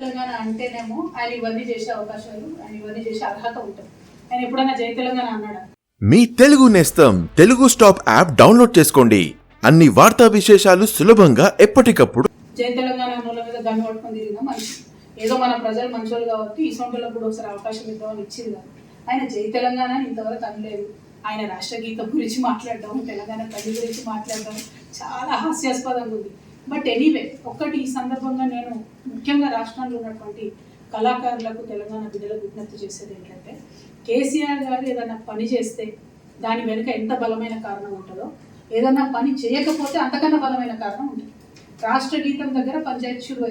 తెలంగాణ అంటేనేమో ఆయన ఇవన్నీ చేసే అవకాశాలు ఆయన ఇవన్నీ చేసే అర్హత ఉంటుంది. ఆయన ఎప్పుడైనా జై తెలంగాణ అన్నాడా? మీ తెలుగు నేస్తం తెలుగు స్టాప్ యాప్ డౌన్లోడ్ చేసుకోండి. అన్ని వార్తా విశేషాలు సులభంగా ఎప్పటికప్పుడు జై తెలంగాణ మూల మీద గన్ను పట్టుకొని తిరిగిన మనిషి ఏదో మన ప్రజలు మంచోళ్ళు కాబట్టి ఈ సొంతలకు కూడా ఒకసారి అవకాశం ఇద్దామని ఇచ్చింది ఆయన జై తెలంగాణ ఇంతవరకు అనలేదు. ఆయన రాష్ట్ర గీతం గురించి మాట్లాడడం తెలంగాణ తల్లి గురించి మాట్లాడడం చాలా హాస్యాస్పదంగా ఉంది. బట్ ఎనీవే ఒక్కటి ఈ సందర్భంగా నేను ముఖ్యంగా రాష్ట్రంలో ఉన్నటువంటి కళాకారులకు తెలంగాణ బిడ్డలకు విజ్ఞప్తి చేసేది ఏంటంటే కేసీఆర్ గారు ఏదైనా పని చేస్తే దాని వెనుక ఎంత బలమైన కారణం ఉంటుందో ఏదైనా పని చేయకపోతే అంతకన్నా బలమైన కారణం ఉంటుంది. రాష్ట్ర గీతం దగ్గర పంచాయతీ షురు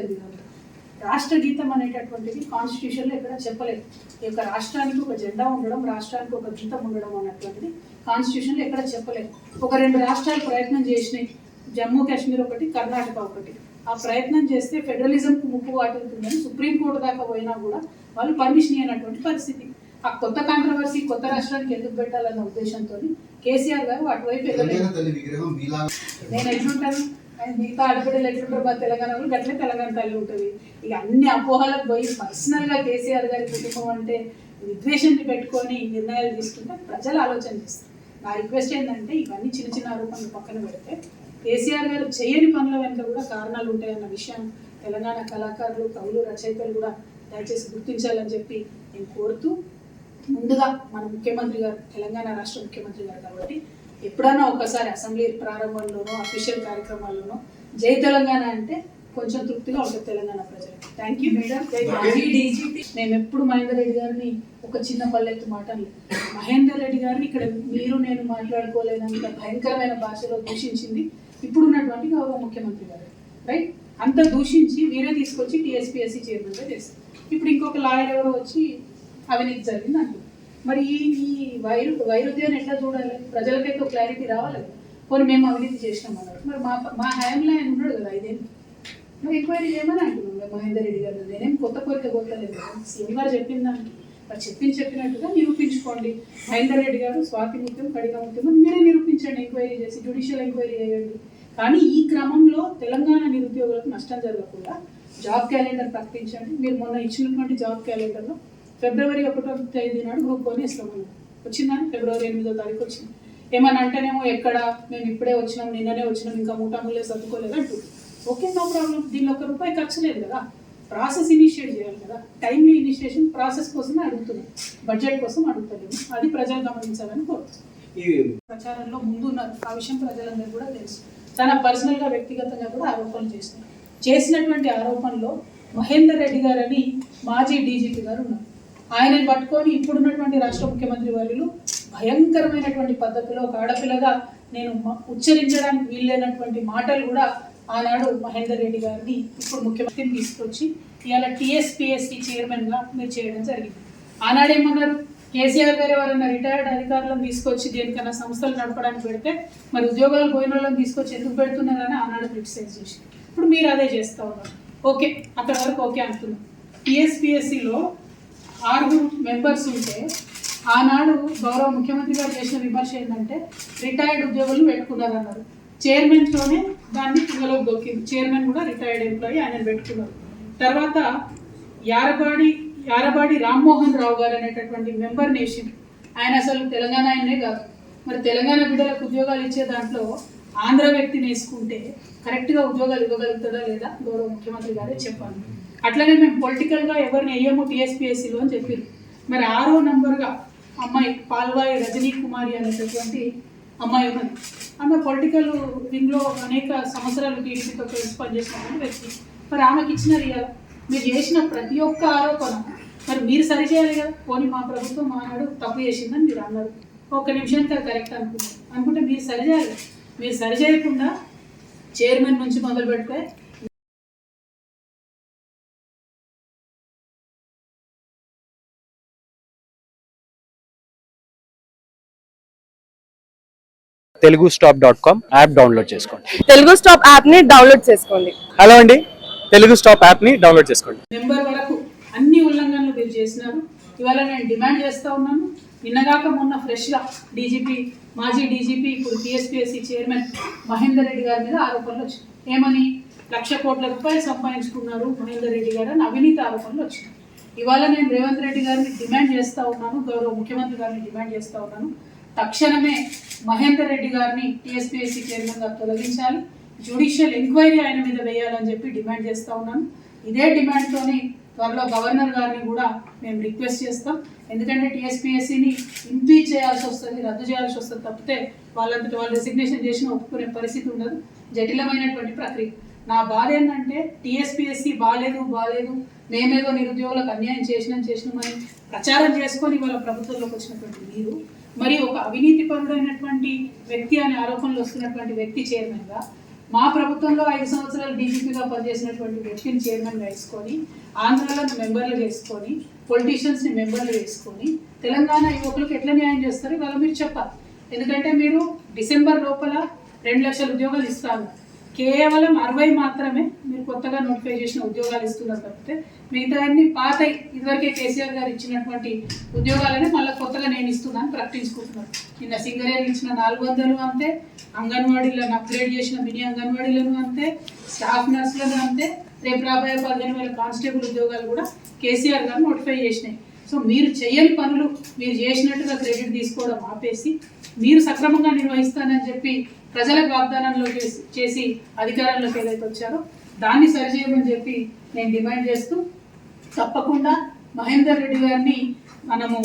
రాష్ట్ర గీతం అనేటటువంటిది కాన్స్టిట్యూషన్లో ఎక్కడ చెప్పలేదు. ఈ యొక్క రాష్ట్రానికి ఒక జెండా ఉండడం రాష్ట్రానికి ఒక గీతం ఉండడం అన్నటువంటిది కాన్స్టిట్యూషన్లో ఎక్కడ చెప్పలేదు. ఒక రెండు రాష్ట్రాలు ప్రయత్నం చేసినాయి. జమ్మూ కాశ్మీర్ ఒకటి కర్ణాటక ఒకటి. ఆ ప్రయత్నం చేస్తే ఫెడరలిజంకు ముప్పు వాటిల్తుందని సుప్రీంకోర్టు దాకా పోయినా కూడా వాళ్ళు పర్మిషన్ అయినటువంటి పరిస్థితి. ఆ కొత్త కాంట్రవర్సీ కొత్త రాష్ట్రానికి ఎందుకు పెట్టాలన్న ఉద్దేశంతో కేసీఆర్ గారు అటువైపు నేను ఎట్లుంటాను? మిగతా ఆడపిల్లలు ఎట్లుంటారు? మా తెలంగాణ వాళ్ళు గట్లే తెలంగాణ తల్లి ఉంటుంది. ఇక అన్ని అపోహలకు పోయి పర్సనల్గా కేసీఆర్ గారి కుటుంబం అంటే విద్వేషాన్ని పెట్టుకొని నిర్ణయాలు తీసుకుంటే ప్రజలు ఆలోచన చేస్తారు. నా రిక్వెస్ట్ ఏంటంటే ఇవన్నీ చిన్న చిన్న ఆరోపణలు పక్కన పెడితే కేసీఆర్ గారు చేయని పనుల వెనుక కూడా కారణాలు ఉంటాయన్న విషయం తెలంగాణ కళాకారులు కవులు రచయితలు కూడా దయచేసి గుర్తించాలని చెప్పి నేను కోరుతూ ముందుగా మన ముఖ్యమంత్రి గారు తెలంగాణ రాష్ట్ర ముఖ్యమంత్రి గారు కాబట్టి ఎప్పుడైనా ఒకసారి అసెంబ్లీ ప్రారంభంలోనో అఫీషియల్ కార్యక్రమాల్లోనో జై తెలంగాణ అంటే కొంచెం తృప్తిగా ఉంటుంది తెలంగాణ ప్రజలకు. Thank you madam. మేము ఎప్పుడు మహేందర్ రెడ్డి గారిని ఒక చిన్న పల్లెత్తు మాటలు మహేందర్ రెడ్డి గారిని ఇక్కడ మీరు నేను మాట్లాడుకోలేనంత భయంకరమైన భాషలో దూషించింది ఇప్పుడు ఉన్నటువంటి గౌరవ ముఖ్యమంత్రి గారు రైట్ అంత దూషించి మీరే తీసుకొచ్చి టీఎస్పీఎస్సీ చైర్మన్గా చేస్తారు. ఇప్పుడు ఇంకొక లాయర్ ఎవరో వచ్చి అవినీతి జరిగింది అంటుంది మరి ఈ ఈ వైరు వైరుధ్యాన్ని ఎట్లా చూడాలి? ప్రజలకైతే ఒక క్లారిటీ రావాలి కదా. పోనీ మేము అవినీతి చేసినాం అన్నారు. మరి మా మా హయాంలో ఆయన ఉన్నాడు కదా ఐదేళ్ళు మరి ఎంక్వైరీ చేయమని అంటున్నాం మహేందర్ రెడ్డి గారు. నేనేం కొత్త కోరిక కోరలేదు సీఎం గారు చెప్పిన దానికి మరి చెప్పింది చెప్పినట్టుగా నిరూపించుకోండి. మహేందర్ రెడ్డి గారు స్వాతి ముఖ్యం కడిగా ముఖ్యం మీరే నిరూపించండి ఎంక్వైరీ చేసి జ్యుడిషియల్ ఎంక్వైరీ చేయండి. కానీ ఈ క్రమంలో తెలంగాణ నిరుద్యోగులకు నష్టం జరగకుండా జాబ్ క్యాలెండర్ ప్రకటించండి. మీరు మొన్న ఇచ్చినటువంటి జాబ్ క్యాలెండర్లో ఫిబ్రవరి ఒకటో తేదీ నాడు గ్రూప్ వన్ ఇస్తామన్నారు వచ్చిందని ఫిబ్రవరి ఎనిమిదో తారీఖు వచ్చింది. ఏమని అంటేనేమో ఎక్కడ మేము ఇప్పుడే వచ్చినాం నిన్ననే వచ్చినాం ఇంకా మూటాములే సర్దుకోలేదు అంటూ ఓకే నో ప్రాబ్లం. దీనిలో ఒక రూపాయి ఖర్చు లేదు కదా. ప్రాసెస్ ఇనిషియేట్ చేయాలి కదా. టైమ్లీ ఇనిషియేషన్ ప్రాసెస్ కోసమే అడుగుతున్నాం. బడ్జెట్ కోసం అడుగుతలేము. అది ప్రజలు గమనించాలని కోరుతున్నాం. ప్రచారంలో ముందున్నారు. ఆ విషయం ప్రజలందరూ కూడా తెలుసు. తన పర్సనల్గా వ్యక్తిగతంగా కూడా ఆరోపణలు చేస్తున్నారు. చేసినటువంటి ఆరోపణలో మహేందర్ రెడ్డి గారని మాజీ డీజీపీ గారు ఉన్నారు. ఆయనని పట్టుకొని ఇప్పుడున్నటువంటి రాష్ట్ర ముఖ్యమంత్రి వర్యులు భయంకరమైనటువంటి పద్ధతిలో ఒక ఆడపిల్లగా నేను ఉచ్చరించడానికి వీల్లేనటువంటి మాటలు కూడా ఆనాడు మహేందర్ రెడ్డి గారిని ఇప్పుడు ముఖ్యమంత్రిని తీసుకొచ్చి ఇవాళ టీఎస్పీఎస్సీ చైర్మన్గా మీరు చేయడం జరిగింది. ఆనాడు ఏమన్నారు? కేసీఆర్ గారు ఎవరైనా రిటైర్డ్ అధికారులను తీసుకొచ్చి దేనికన్నా సంస్థలు నడపడానికి పెడితే మరి ఉద్యోగాలు పోయిన వాళ్ళని తీసుకొచ్చి ఎందుకు పెడుతున్నారని ఆనాడు క్రిటిసైజ్ చేసి ఇప్పుడు మీరు అదే చేస్తూ ఉన్నారు. ఓకే అక్కడ వరకు ఓకే అంటున్నాం. టీఎస్పీఎస్సీలో ఆరుగురు మెంబర్స్ ఉంటే ఆనాడు గౌరవ ముఖ్యమంత్రి గారు చేసిన విమర్శ ఏంటంటే రిటైర్డ్ ఉద్యోగులను పెట్టుకున్నారన్నారు. చైర్మన్తోనే దాన్ని పిల్లలకు దొక్కింది చైర్మన్ కూడా రిటైర్డ్ ఎంప్లాయీ ఆయన పెట్టుకున్నారు. తర్వాత యారబాడి యారబాడి రామ్మోహన్ రావు గారు అనేటటువంటి మెంబర్ నేషన్ ఆయన అసలు తెలంగాణ ఆయనే కాదు. మరి తెలంగాణ బిడ్డలకు ఉద్యోగాలు ఇచ్చే దాంట్లో ఆంధ్ర వ్యక్తిని వేసుకుంటే కరెక్ట్గా ఉద్యోగాలు ఇవ్వగలుగుతుందా లేదా? గౌరవ ముఖ్యమంత్రి గారే చెప్పాలి. అట్లనే మేము పొలిటికల్గా ఎవరిని వేయము టీఎస్పీఎస్సీలో అని చెప్పారు మరి ఆరో నంబర్గా అమ్మాయి పాల్వాయి రజనీ కుమారి అనేటటువంటి అమ్మాయి ఉన్నది ఆమె పొలిటికల్ వింగ్లో అనేక సంవత్సరాలు టీడీపీతో కలిసి పనిచేసినటువంటి వ్యక్తి. మరి ఆమెకి ఇచ్చినారు ఇవాళ మీరు చేసిన ప్రతి ఒక్క ఆరోపణ మరి మీరు సరిచేయాలి కదా? పోనీ మా ప్రభుత్వం మానాడు తప్పు చేసిందని మీరు అన్నారు. ఒక్క నిమిషానికి అది కరెక్ట్ అనుకున్నారు అనుకుంటే మీరు సరిచేయాలి మీరు సరిచేయకుండా చైర్మన్ నుంచి మొదలు పెడితే Telugu stop dot com app download చేసుకోండి. తెలుగు స్టాప్ యాప్ని డౌన్లోడ్ చేసుకోండి. హలో అండి తెలుగు స్టాప్ యాప్ని డౌన్లోడ్ చేసుకోండి. మెంబర్ వరకు అన్ని ఉల్లంఘనలు మీరు చేసినారు. ఇవాళ నేను డిమాండ్ చేస్తా ఉన్నాను. నిన్నగాక మొన్న ఫ్రెష్గా డీజీపీ మాజీ డీజీపీ ఇప్పుడు టీఎస్పీఎస్సీ చైర్మన్ మహేందర్ రెడ్డి గారి మీద ఆరోపణలు వచ్చాయి. ఏమని? లక్ష కోట్ల రూపాయలు సంపాదించుకున్నారు మహేందర్ రెడ్డి గారు అని అవినీతి ఆరోపణలు వచ్చినాయి. ఇవాళ నేను రేవంత్ రెడ్డి గారిని డిమాండ్ చేస్తా ఉన్నాను గౌరవ ముఖ్యమంత్రి గారిని డిమాండ్ చేస్తా ఉన్నాను. తక్షణమే మహేందర్ రెడ్డి గారిని టీఎస్పీఎస్సీ చైర్మన్గా తొలగించాలి. జ్యుడిషియల్ ఎంక్వైరీ ఆయన మీద వేయాలని చెప్పి డిమాండ్ చేస్తా ఉన్నాను. ఇదే డిమాండ్తోని త్వరలో గవర్నర్ గారిని కూడా మేము రిక్వెస్ట్ చేస్తాం. ఎందుకంటే టీఎస్పీఎస్సీని ఇంపీచ్ చేయాల్సి వస్తుంది రద్దు చేయాల్సి వస్తుంది తప్పితే వాళ్ళంతటి వాళ్ళు రెసిగ్నేషన్ చేసిన ఒప్పుకునే పరిస్థితి ఉండదు. జటిలమైనటువంటి ప్రక్రియ. నా బాధ ఏంటంటే టీఎస్పీఎస్సీ బాగాలేదు బాగాలేదు మేమేదో నిరుద్యోగులకు అన్యాయం చేసినాం చేసినామని ప్రచారం చేసుకొని వాళ్ళ ప్రభుత్వంలోకి వచ్చినటువంటి మీరు మరి ఒక అవినీతి పరుడైనటువంటి వ్యక్తి అనే ఆరోపణలు వస్తున్నటువంటి వ్యక్తి చైర్మన్గా మా ప్రభుత్వంలో ఐదు సంవత్సరాలు డీజీపీగా పనిచేసినటువంటి వ్యక్తిని చైర్మన్గా వేసుకొని ఆంధ్రాలను మెంబర్లు వేసుకొని పొలిటీషియన్స్ని మెంబర్లు వేసుకొని తెలంగాణ యువకులకు ఎట్లా న్యాయం చేస్తారు? ఇవాళ మీరు చెప్పాలి. ఎందుకంటే మీరు డిసెంబర్ లోపల రెండు లక్షల ఉద్యోగాలు ఇస్తారు కేవలం అరవై మాత్రమే మీరు కొత్తగా నోటిఫై చేసిన ఉద్యోగాలు ఇస్తున్నారు తప్పితే మిగతా అన్ని పాత ఇదివరకే కేసీఆర్ గారు ఇచ్చినటువంటి ఉద్యోగాలనే మళ్ళీ కొత్తగా నేను ఇస్తున్నాను ప్రకటించుకుంటున్నాను. నిన్న సింగరేణి ఇచ్చిన నాలుగు వందలు అంతే అంగన్వాడీలను అప్గ్రేడ్ చేసిన మినీ అంగన్వాడీలను అంతే స్టాఫ్ నర్సులను అంతే రేపు రాబోయే పదిహేను వేల కానిస్టేబుల్ ఉద్యోగాలు కూడా కేసీఆర్ గారు నోటిఫై చేసినాయి. సో మీరు చేయని పనులు మీరు చేసినట్టుగా క్రెడిట్ తీసుకోవడం ఆపేసి మీరు సక్రమంగా నిర్వహిస్తానని చెప్పి ప్రజలకు వాగ్దానంలో చేసి చేసి అధికారంలోకి ఏదైతే వచ్చారో దాన్ని సరిచేయమని చెప్పి నేను డిమాండ్ చేస్తూ తప్పకుండా మహేందర్ రెడ్డి గారిని మనము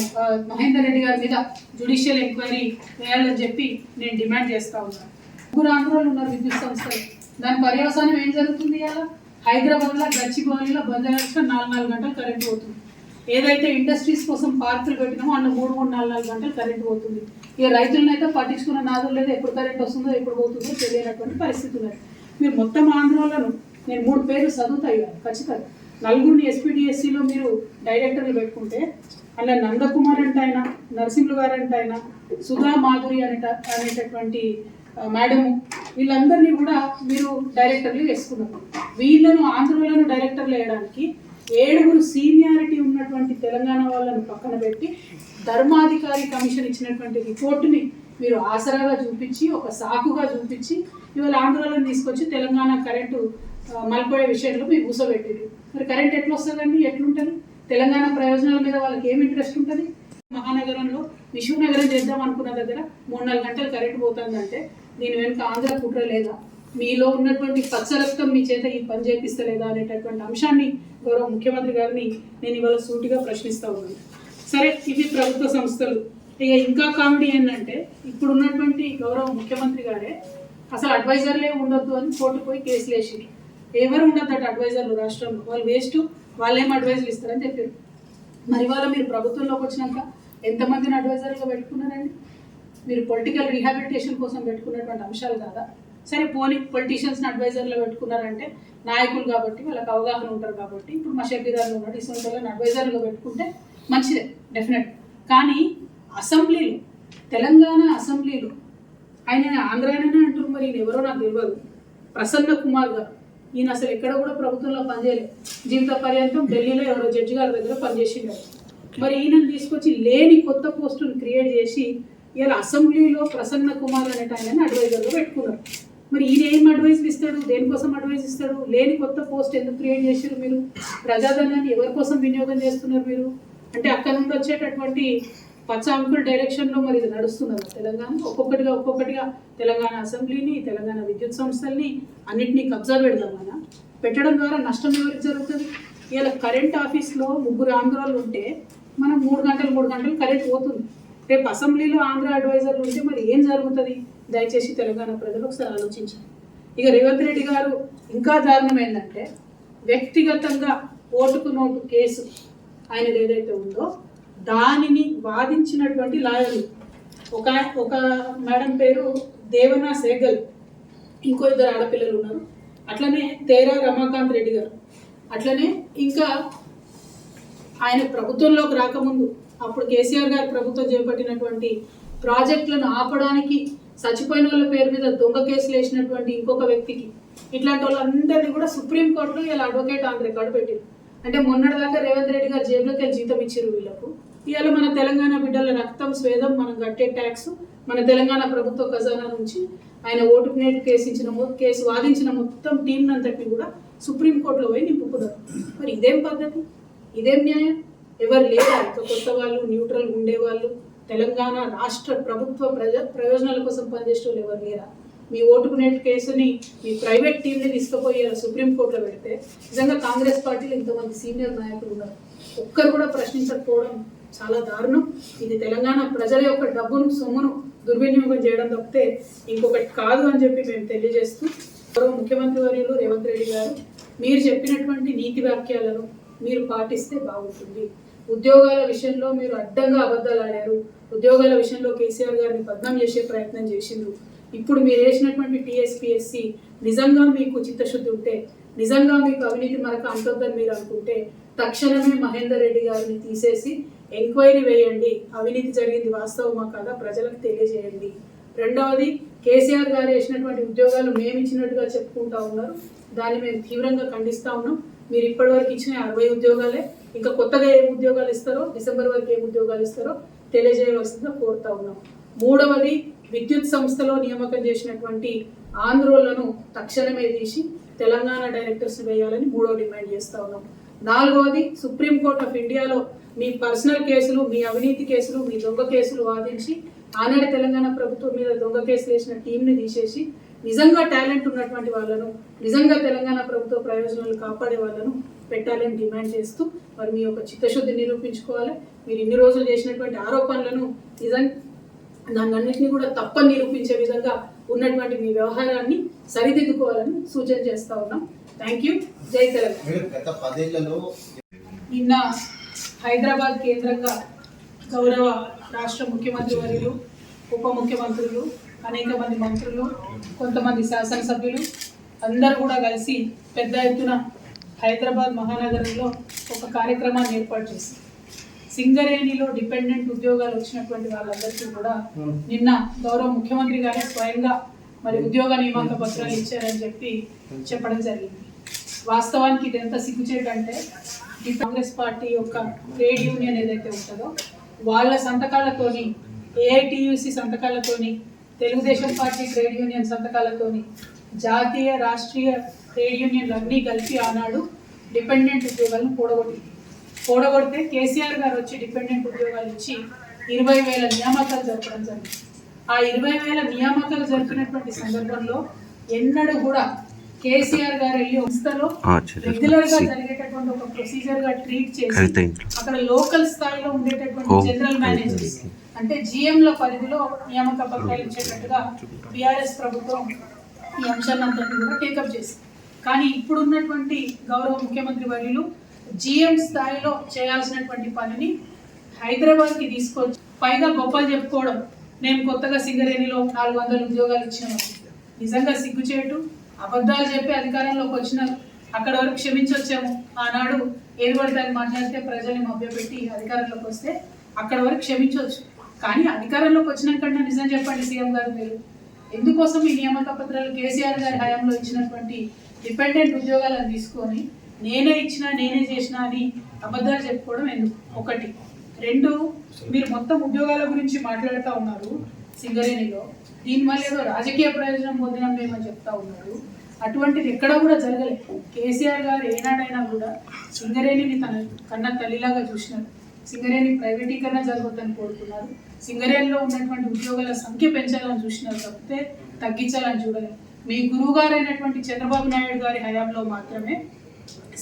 మహేందర్ రెడ్డి గారి మీద జుడిషియల్ ఎంక్వైరీ వేయాలని చెప్పి నేను డిమాండ్ చేస్తూ ఉన్నాను. ముగ్గురు ఆంధ్రాలు ఉన్నారు విద్యుత్ సంస్థలు. దాని పర్యవసానం ఏం జరుగుతుంది ఇలా హైదరాబాద్లో గచ్చిబౌలిలో బంజారాస్లో నాలుగు నాలుగు గంటలు కరెంట్ పోతుంది. ఏదైతే ఇండస్ట్రీస్ కోసం పార్కులు పెట్టినామో అందులో మూడు మూడు నాలుగు నాలుగు గంటలు కరెంట్ పోతుంది. ఇక రైతులనైతే పట్టించుకున్న నాదులు లేదు ఎప్పుడు కరెంట్ వస్తుందో ఎప్పుడు పోతుందో తెలియనటువంటి పరిస్థితులు మీరు మొత్తం ఆంధ్రలోను నేను మూడు పేర్లు చదువుతాయి ఖచ్చితంగా. నలుగురిని ఎస్పీడిఎస్సిలో మీరు డైరెక్టర్లు పెట్టుకుంటే అలా నందకుమార్ అంటే ఆయన నరసింహులు గారు అంటే ఆయన సుధా మాధురి అనేట అనేటటువంటి మేడము వీళ్ళందరినీ కూడా మీరు డైరెక్టర్లు వేసుకున్నారు. వీళ్ళను ఆంధ్రులను డైరెక్టర్లు వేయడానికి ఏడుగురు సీనియారిటీ ఉన్నటువంటి తెలంగాణ వాళ్ళను పక్కన పెట్టి ధర్మాధికారి కమిషన్ ఇచ్చినటువంటి రిపోర్టుని మీరు ఆసరాగా చూపించి ఒక సాకుగా చూపించి ఇవాళ ఆంధ్రాలను తీసుకొచ్చి తెలంగాణ కరెంటు ఆ, మలిపోయే విషయంలో మీరు కూసబెట్టారు మరి కరెంట్ ఎట్లా వస్తుందండి ఎట్లుంటుంది? తెలంగాణ ప్రయోజనాల మీద వాళ్ళకి ఏం ఇంట్రెస్ట్ ఉంటుంది? మహానగరంలో విశ్వనగరం చేద్దాం అనుకున్న దగ్గర మూడు నాలుగు గంటలు కరెంట్ పోతుందంటే దీని వెనుక ఆంధ్ర కుట్ర లేదా? మీలో ఉన్నటువంటి పచ్చ రక్తం మీ చేత ఈ పని చేపిస్తలేదా అనేటటువంటి అంశాన్ని గౌరవ ముఖ్యమంత్రి గారిని నేను ఇవాళ సూటిగా ప్రశ్నిస్తూ ఉన్నాను. సరే ఇవి ప్రభుత్వ సంస్థలు. ఇక ఇంకా కామెడీ ఏంటంటే ఇప్పుడు ఉన్నటువంటి గౌరవ ముఖ్యమంత్రి గారే అసలు అడ్వైజర్లే ఉండొద్దు అని కోర్టు పోయి కేసులు వేసింది ఎవరు ఉండొద్దట అడ్వైజర్లు రాష్ట్రంలో? వాళ్ళు వేస్ట్ వాళ్ళు ఏం అడ్వైజర్లు ఇస్తారని చెప్పారు మరి వాళ్ళ మీరు ప్రభుత్వంలోకి వచ్చినాక ఎంతమందిని అడ్వైజర్గా పెట్టుకున్నారండి? మీరు పొలిటికల్ రీహాబిలిటేషన్ కోసం పెట్టుకున్నటువంటి అంశాలు కాదా? సరే పోనీ పొలిటీషియన్స్ని అడ్వైజర్లో పెట్టుకున్నారంటే నాయకులు కాబట్టి వాళ్ళకి అవగాహన ఉంటారు కాబట్టి ఇప్పుడు మా షబ్బీరాలు ఉన్నాడు ఇటువంటి వాళ్ళని పెట్టుకుంటే మంచిదే డెఫినెట్ కానీ అసెంబ్లీలు తెలంగాణ అసెంబ్లీలు ఆయన ఆంధ్రాయననే అంటారు మరి ఈయన ఎవరో నాకు తెలియదు ప్రసన్న కుమార్ గారు ఈయన అసలు ఎక్కడ కూడా ప్రభుత్వంలో పనిచేయలేదు జీవిత పర్యంతం ఢిల్లీలో ఎవరో జడ్జి గారి దగ్గర పనిచేసిండారు మరి ఈయనను తీసుకొచ్చి లేని కొత్త పోస్టును క్రియేట్ చేసి ఇలా అసెంబ్లీలో ప్రసన్న కుమార్ అనేట ఆయనని అడ్వైజర్లో పెట్టుకున్నారు. మరి ఈయన ఏం అడ్వైస్ ఇస్తాడు? దేనికోసం అడ్వైస్ ఇస్తాడు? లేని కొత్త పోస్ట్ ఎందుకు క్రియేట్ చేశారు మీరు? ప్రజాధనాన్ని ఎవరి కోసం వినియోగం చేస్తున్నారు మీరు? అంటే అక్కడ నుండి వచ్చేటటువంటి పచ్చాంకుల డైరెక్షన్లో మరి ఇది నడుస్తున్నారు తెలంగాణ ఒక్కొక్కటిగా ఒక్కొక్కటిగా తెలంగాణ అసెంబ్లీని తెలంగాణ విద్యుత్ సంస్థల్ని అన్నింటినీ కబ్జా పెడదాం మనం పెట్టడం ద్వారా నష్టం ఎవరికి జరుగుతుంది? ఇలా కరెంట్ ఆఫీస్లో ముగ్గురు ఆంధ్రాలు ఉంటే మనం మూడు గంటలు మూడు గంటలు కరెంట్ పోతుంది. రేపు అసెంబ్లీలో ఆంధ్ర అడ్వైజర్లు ఉంటే మరి ఏం జరుగుతుంది? దయచేసి తెలంగాణ ప్రజలు ఒకసారి ఆలోచించాలి ఇక రేవంత్ రెడ్డి గారు ఇంకా దారుణం ఏంటంటే వ్యక్తిగతంగా ఓటుకు నోటు కేసు ఆయన ఏదైతే ఉందో దానిని వాదించినటువంటి లాయర్లు ఒక ఒక మేడం పేరు దేవనా సేగల్ ఇంకో ఇద్దరు ఆడపిల్లలు ఉన్నారు. అట్లనే తేరా రమాకాంత్ రెడ్డి గారు. అట్లనే ఇంకా ఆయన ప్రభుత్వంలోకి రాకముందు అప్పుడు కేసీఆర్ గారు ప్రభుత్వం చేపట్టినటువంటి ప్రాజెక్టులను ఆపడానికి చచ్చిపోయిన వాళ్ళ పేరు మీద దొంగ కేసులు వేసినటువంటి ఇంకొక వ్యక్తికి. ఇట్లాంటి వాళ్ళందరినీ కూడా సుప్రీంకోర్టులో ఇలా అడ్వకేట్ ఆన్ రికార్డు పెట్టింది అంటే మొన్నటిదాకా రేవంత్ రెడ్డి గారు జేబులోకి వెళ్ళి జీతం ఇచ్చారు వీళ్ళకు. ఇవాళ మన తెలంగాణ బిడ్డల రక్తం స్వేదం మనం కట్టే ట్యాక్స్ మన తెలంగాణ ప్రభుత్వ ఖజానా నుంచి ఆయన ఓటుకు నేటు కేసు ఇచ్చిన కేసు వాదించిన మొత్తం టీం అంతటిని కూడా సుప్రీంకోర్టులో పోయి నింపుకున్నారు. మరి ఇదేం పద్ధతి? ఇదేం న్యాయం? ఎవరు లేరా? కొత్త వాళ్ళు న్యూట్రల్ ఉండేవాళ్ళు తెలంగాణ రాష్ట్ర ప్రభుత్వ ప్రజ ప్రయోజనాల కోసం పనిచేసే ఎవరు లేరా? మీ ఓటుకు కేసుని మీ ప్రైవేట్ టీంని తీసుకుపోయి సుప్రీంకోర్టులో పెడితే నిజంగా కాంగ్రెస్ పార్టీలో ఇంతమంది సీనియర్ నాయకులు ఉన్నారు. ఒక్కరు కూడా ప్రశ్నించకపోవడం చాలా దారుణం. ఇది తెలంగాణ ప్రజల యొక్క డబ్బును సొమ్మును దుర్వినియోగం చేయడం తప్పితే ఇంకొకటి కాదు అని చెప్పి మేము తెలియజేస్తూ గౌరవ ముఖ్యమంత్రి వర్యులు రేవంత్ రెడ్డి గారు మీరు చెప్పినటువంటి నీతి వాక్యాలను మీరు పాటిస్తే బాగుంటుంది. ఉద్యోగాల విషయంలో మీరు అడ్డంగా అబద్ధాలు ఆడారు. ఉద్యోగాల విషయంలో కేసీఆర్ గారిని బద్నాం చేసే ప్రయత్నం చేసిండ్రు. ఇప్పుడు మీరు వేసినటువంటి టీఎస్పీఎస్సి నిజంగా మీకు చిత్తశుద్ధి ఉంటే నిజంగా మీకు అవినీతి మరక అంటొద్దని మీరు అనుకుంటే తక్షణమే మహేందర్ రెడ్డి గారిని తీసేసి ఎంక్వైరీ వేయండి. అవినీతి జరిగింది వాస్తవమా కాదా ప్రజలకు తెలియజేయండి. రెండవది కేసీఆర్ గారు వేసినటువంటి ఉద్యోగాలు మేము ఇచ్చినట్టుగా చెప్పుకుంటా ఉన్నారు. దాన్ని మేము తీవ్రంగా ఖండిస్తా ఉన్నాం. మీరు ఇప్పటివరకు ఇచ్చిన అరవై ఉద్యోగాలే. ఇంకా కొత్తగా ఏ ఉద్యోగాలు ఇస్తారో డిసెంబర్ వరకు ఏ ఉద్యోగాలు ఇస్తారో తెలియజేయవలసిందిగా కోరుతా ఉన్నాం. మూడవది విద్యుత్ సంస్థలో నియామకం చేసినటువంటి ఆంధ్రోళ్ళను తక్షణమే తీసి తెలంగాణ డైరెక్టర్స్ వేయాలని మూడో డిమాండ్ చేస్తా ఉన్నాం. నాలుగవది సుప్రీంకోర్టు ఆఫ్ ఇండియాలో మీ పర్సనల్ కేసులు మీ అవినీతి కేసులు మీ దొంగ కేసులు వాదించి ఆనాడు తెలంగాణ ప్రభుత్వం మీద దొంగ కేసులు వేసిన టీంని తీసేసి నిజంగా టాలెంట్ ఉన్నటువంటి వాళ్ళను నిజంగా తెలంగాణ ప్రభుత్వ ప్రయోజనాలు కాపాడే వాళ్ళను పెట్టాలని డిమాండ్ చేస్తూ మరి మీ యొక్క చిత్తశుద్ధి నిరూపించుకోవాలి. మీరు ఇన్ని రోజులు చేసినటువంటి ఆరోపణలను నిజం దాన్ని అన్నింటినీ కూడా తప్పని నిరూపించే విధంగా ఉన్నటువంటి మీ వ్యవహారాన్ని సరిదిద్దుకోవాలని సూచన చేస్తా ఉన్నాం. థ్యాంక్ యూ జై తెలంగాణ. నిన్న హైదరాబాద్ కేంద్రంగా గౌరవ రాష్ట్ర ముఖ్యమంత్రి వర్యులు ఉప ముఖ్యమంత్రులు అనేక మంది మంత్రులు కొంతమంది శాసనసభ్యులు అందరూ కూడా కలిసి పెద్ద ఎత్తున హైదరాబాద్ మహానగరంలో ఒక కార్యక్రమాన్ని ఏర్పాటు చేసి సింగరేణిలో డిపెండెంట్ ఉద్యోగాలు వచ్చినటువంటి వాళ్ళందరికీ కూడా నిన్న గౌరవ ముఖ్యమంత్రి గారే స్వయంగా మరి ఉద్యోగ నియామక పత్రాలు ఇచ్చారని చెప్పి చెప్పడం జరిగింది. వాస్తవానికి ఇది ఎంత సిగ్గుచేటంటే ఈ కాంగ్రెస్ పార్టీ యొక్క ట్రేడ్ యూనియన్ ఏదైతే ఉంటుందో వాళ్ళ సంతకాలతోని ఏఐటియుసి సంతకాలతోని తెలుగుదేశం పార్టీ ట్రేడ్ యూనియన్ సంతకాలతోని జాతీయ రాష్ట్రీయ ట్రేడ్ యూనియన్లు అన్నీ కలిపి ఆనాడు డిపెండెంట్ ఉద్యోగాలను కూడగొట్టింది కూడగొడితే కేసీఆర్ గారు వచ్చి డిపెండెంట్ ఉద్యోగాలు ఇచ్చి ఇరవై వేల నియామకాలు జరపడం జరిగింది. ఆ ఇరవై వేల నియామకాలు జరిపినటువంటి సందర్భంలో ఎన్నడూ కూడా కేసీఆర్ గారు వెళ్ళి సంస్థలో రెగ్యులర్గా జరిగేటటువంటి ఒక ప్రొసీజర్గా ట్రీట్ చేసి అక్కడ లోకల్ స్థాయిలో ఉండేటటువంటి జనరల్ మేనేజర్స్ అంటే జీఎంల పరిధిలో నియామక పత్రాలు ఇచ్చేటట్టుగా బీఆర్ఎస్ ప్రభుత్వం ఈ అంశాన్ని అంతటిని కూడా టేకప్ చేసింది. కానీ ఇప్పుడున్నటువంటి గౌరవ ముఖ్యమంత్రి వర్యులు జిఎం స్థాయిలో చేయాల్సినటువంటి పనిని హైదరాబాద్కి తీసుకొచ్చి పైగా గొప్పలు చెప్పుకోవడం మేము కొత్తగా సింగరేణిలో నాలుగు వందల ఉద్యోగాలు ఇచ్చినాము నిజంగా సిగ్గుచేటు అబద్ధాలు చెప్పి అధికారంలోకి వచ్చినారు. అక్కడ వరకు క్షమించొచ్చాము. ఆనాడు ఏది పడితే మాట్లాడితే ప్రజల్ని మభ్యపెట్టి అధికారంలోకి వస్తే అక్కడ వరకు క్షమించవచ్చు కానీ అధికారంలోకి వచ్చినాకన్నా నిజం చెప్పండి సీఎం గారు మీరు. ఎందుకోసం ఈ నియామక పత్రాలు కేసీఆర్ గారి హయాంలో ఇచ్చినటువంటి డిపెండెంట్ ఉద్యోగాలను తీసుకొని నేనే ఇచ్చిన నేనే చేసిన అని అబద్ధాలు చెప్పుకోవడం ఎందుకు? ఒకటి. రెండు మీరు మొత్తం ఉద్యోగాల గురించి మాట్లాడుతూ ఉన్నారు సింగరేణిలో. దీనివల్ల ఏదో రాజకీయ ప్రయోజనం పొందినాం మేమని చెప్తా ఉన్నారు. అటువంటిది ఎక్కడ కూడా జరగలేదు. కేసీఆర్ గారు ఏనాడైనా కూడా సింగరేణిని తన కన్న తల్లిలాగా చూసినారు. సింగరేణి ప్రైవేటీకరణ జరగొద్దని కోరుతున్నారు సింగరేణిలో ఉన్నటువంటి ఉద్యోగాల సంఖ్య పెంచాలని చూసినారు తప్పితే తగ్గించాలని చూడలేదు. మీ గురువు గారైనటువంటి చంద్రబాబు నాయుడు గారి హయాంలో మాత్రమే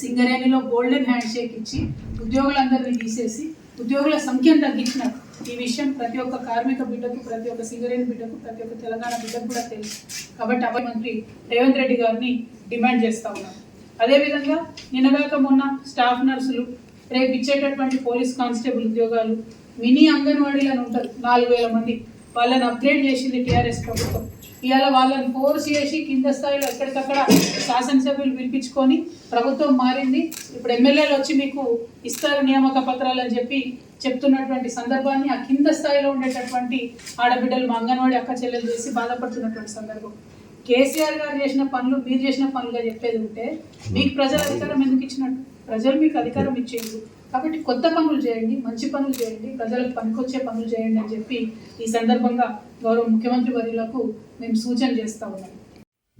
సింగరేణిలో గోల్డెన్ హ్యాండ్ షేక్ ఇచ్చి ఉద్యోగులందరినీ తీసేసి ఉద్యోగుల సంఖ్యను తగ్గించినారు. ఈ విషయం ప్రతి ఒక్క కార్మిక బిడ్డకు ప్రతి ఒక్క సింగరేణి బిడ్డకు ప్రతి ఒక్క తెలంగాణ బిడ్డకు కూడా తెలుసు. కాబట్టి అభయ మంత్రి రేవంత్ రెడ్డి గారిని డిమాండ్ చేస్తా ఉన్నారు. అదేవిధంగా నిన్నగాక మొన్న స్టాఫ్ నర్సులు రేపు ఇచ్చేటటువంటి పోలీస్ కానిస్టేబుల్ ఉద్యోగాలు మినీ అంగన్వాడీలను ఉంటారు నాలుగు వేల మంది. వాళ్ళని అప్గ్రేడ్ చేసింది టీఆర్ఎస్ ప్రభుత్వం. ఇవాళ వాళ్ళని ఫోర్స్ చేసి కింద స్థాయిలో ఎక్కడికక్కడ శాసనసభ్యులు పిలిపించుకొని ప్రభుత్వం మారింది. ఇప్పుడు ఎమ్మెల్యేలు వచ్చి మీకు ఇస్తారు నియామక పత్రాలు అని చెప్పి చెప్తున్నటువంటి సందర్భాన్ని ఆ కింద స్థాయిలో ఉండేటటువంటి ఆడబిడ్డలు మా అంగన్వాడి అక్క చెల్లెలు చేసి బాధపడుతున్నటువంటి సందర్భం. కేసీఆర్ గారు చేసిన పనులు మీరు చేసిన పనులుగా చెప్పేది ఉంటే మీకు ప్రజల అధికారం ఎందుకు ఇచ్చినట్టు? ప్రజలు మీకు అధికారం ఇచ్చేది కాబట్టి కొత్త పనులు చేయండి మంచి పనులు చేయండి ప్రజలకు పనికొచ్చే పనులు చేయండి అని చెప్పి ఈ సందర్భంగా గౌరవ ముఖ్యమంత్రి వర్యులకు మేము సూచన చేస్తా ఉన్నాం.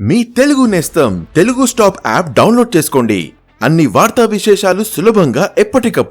మీ తెలుగు నేస్తం తెలుగు స్టాప్ యాప్ డౌన్లోడ్ చేసుకోండి. అన్ని వార్తా విశేషాలు సులభంగా ఎప్పటికప్పుడు